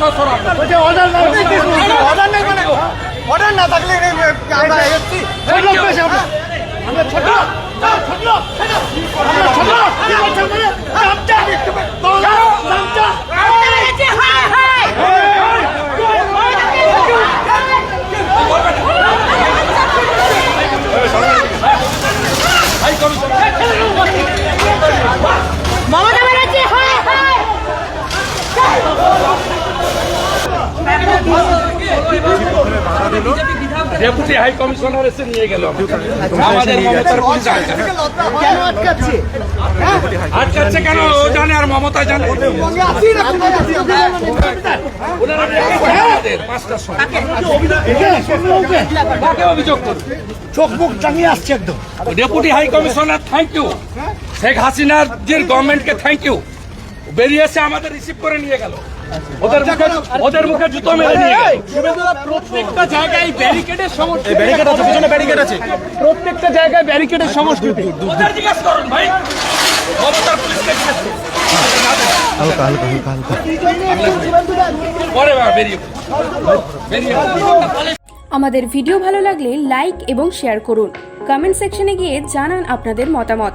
সর, অর্ডার না থাকলে আমরা এসছি আমরা ছোট ছোট ডেপুটি হাই কমিশনার এসে নিয়ে গেল আমাদের মমতার পুলিশ আটকাচ্ছে কেন? ও জানে আর মমতা জানে। চোখ মুখ টাঙিয়ে আসছে একদম deputy high commissioner thank you Sheikh হাসিনার যে গভর্নমেন্টকে থ্যাংক ইউ বেরিয়ে এসে আমাদের রিসিভ করে নিয়ে গেল। ওদের মুখে ওদের মুখে জুতো মেরে নিয়ে প্রত্যেকটা জায়গায় ব্যারিকেডের সমস্যা ব্যারিকেড আছে পিছনে ব্যারিকেড আছে। প্রত্যেকটা জায়গায় ব্যারিকেডের সংস্কৃতি ওদের জিজ্ঞেস করুন ভাই। মমতার পুলিশকে জিজ্ঞেস করুন। বেরিয়ে। আমাদের ভিডিও ভালো লাগলে লাইক এবং শেয়ার করুন। কমেন্ট সেকশনে গিয়ে জানান আপনাদের মতামত।